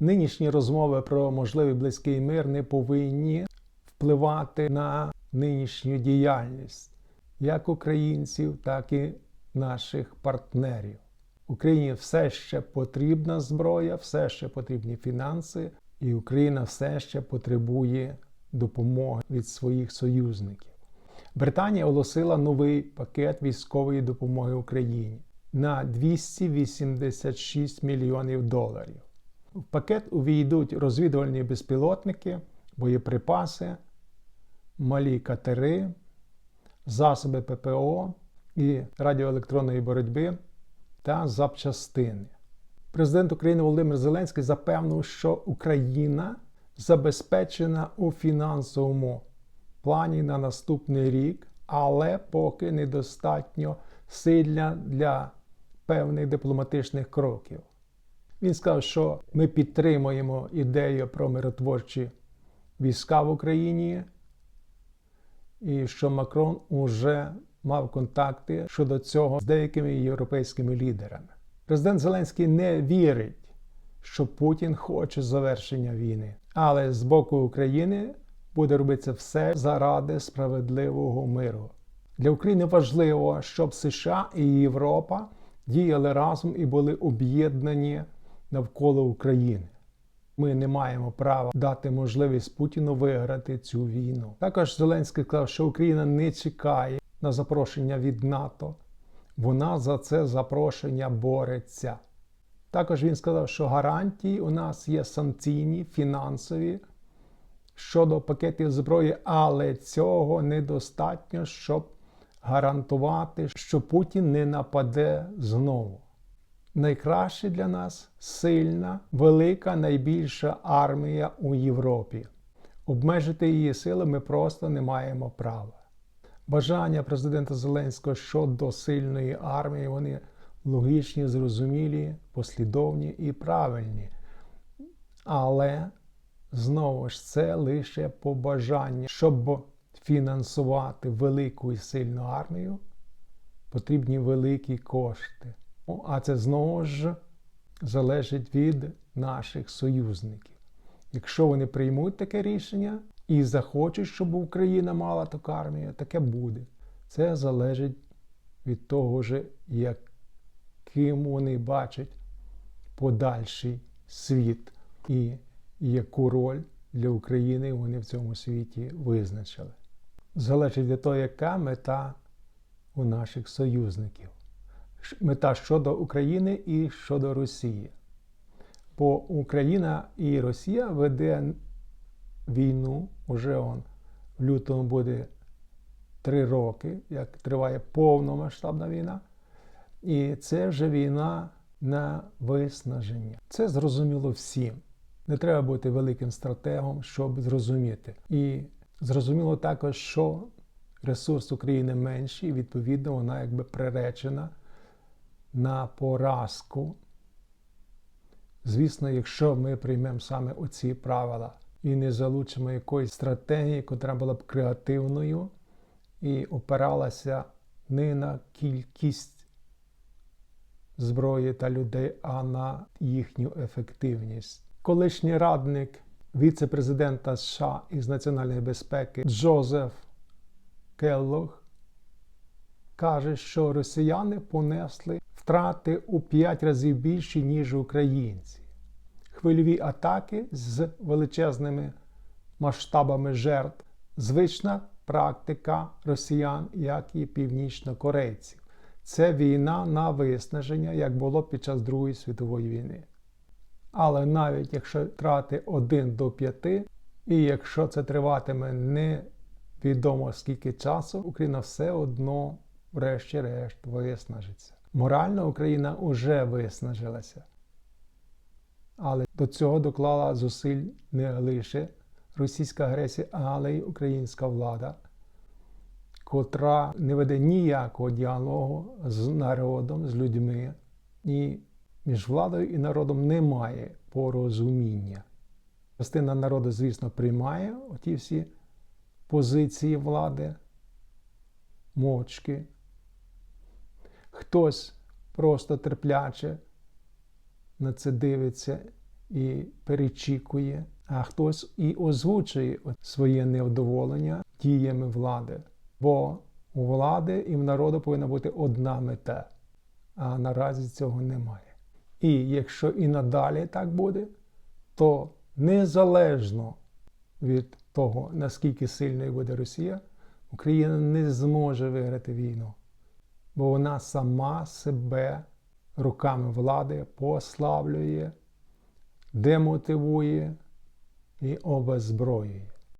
Нинішні розмови про можливий близький мир не повинні впливати на нинішню діяльність як українців, так і наших партнерів. Україні все ще потрібна зброя, все ще потрібні фінанси, і Україна все ще потребує допомоги від своїх союзників. Британія оголосила новий пакет військової допомоги Україні на 286 мільйонів доларів. В пакет увійдуть розвідувальні безпілотники, боєприпаси, малі катери, засоби ППО і радіоелектронної боротьби та запчастини. Президент України Володимир Зеленський запевнив, що Україна забезпечена у фінансовому плані на наступний рік, але поки недостатньо сильна для певних дипломатичних кроків. Він сказав, що ми підтримуємо ідею про миротворчі війська в Україні, і що Макрон уже мав контакти щодо цього з деякими європейськими лідерами. Президент Зеленський не вірить, що Путін хоче завершення війни, але з боку України буде робитися все заради справедливого миру. Для України важливо, щоб США і Європа діяли разом і були об'єднані навколо України. Ми не маємо права дати можливість Путіну виграти цю війну. Також Зеленський сказав, що Україна не чекає на запрошення від НАТО. Вона за це запрошення бореться. Також він сказав, що гарантії у нас є санкційні, фінансові щодо пакетів зброї, але цього недостатньо, щоб гарантувати, що Путін не нападе знову. Найкраще для нас сильна, велика, найбільша армія у Європі. Обмежити її сили ми просто не маємо права. Бажання президента Зеленського щодо сильної армії, вони логічні, зрозумілі, послідовні і правильні. Але знову ж це лише побажання, щоб фінансувати велику і сильну армію, потрібні великі кошти. А це знову ж залежить від наших союзників. Якщо вони приймуть таке рішення і захочуть, щоб Україна мала таку армію, таке буде. Це залежить від того, ж, яким вони бачать подальший світ і яку роль для України вони в цьому світі визначили. Залежить від того, яка мета у наших союзників. Мета щодо України і щодо Росії. Бо Україна і Росія веде війну, уже он в лютому буде три роки, як триває повномасштабна війна. І це вже війна на виснаження. Це зрозуміло всім. Не треба бути великим стратегом, щоб зрозуміти. І зрозуміло також, що ресурс України менший, і відповідно, вона якби приречена на поразку. Звісно, якщо ми приймемо саме оці правила і не залучимо якоїсь стратегії, яка була б креативною і опиралася не на кількість зброї та людей, а на їхню ефективність. Колишній радник віце-президента США із національної безпеки Джозеф Келлог каже, що росіяни понесли втрати у 5 разів більші, ніж українці. Хвильові атаки з величезними масштабами жертв, звична практика росіян, як і північнокорейців. Це війна на виснаження, як було під час Другої світової війни. Але навіть якщо втрати 1 до 5, і якщо це триватиме невідомо скільки часу, Україна все одно, врешті-решт, виснажиться. Морально Україна вже виснажилася. Але до цього доклала зусиль не лише російська агресія, але й українська влада, котра не веде ніякого діалогу з народом, з людьми. І між владою і народом немає порозуміння. Частина народу, звісно, приймає оті всі позиції влади, мочки. Хтось просто терпляче на це дивиться і перечікує, а хтось і озвучує своє невдоволення діями влади. Бо у влади і в народу повинна бути одна мета, а наразі цього немає. І якщо і надалі так буде, то незалежно від того, наскільки сильною буде Росія, Україна не зможе виграти війну, бо вона сама себе руками влади послаблює, демотивує і обезброює.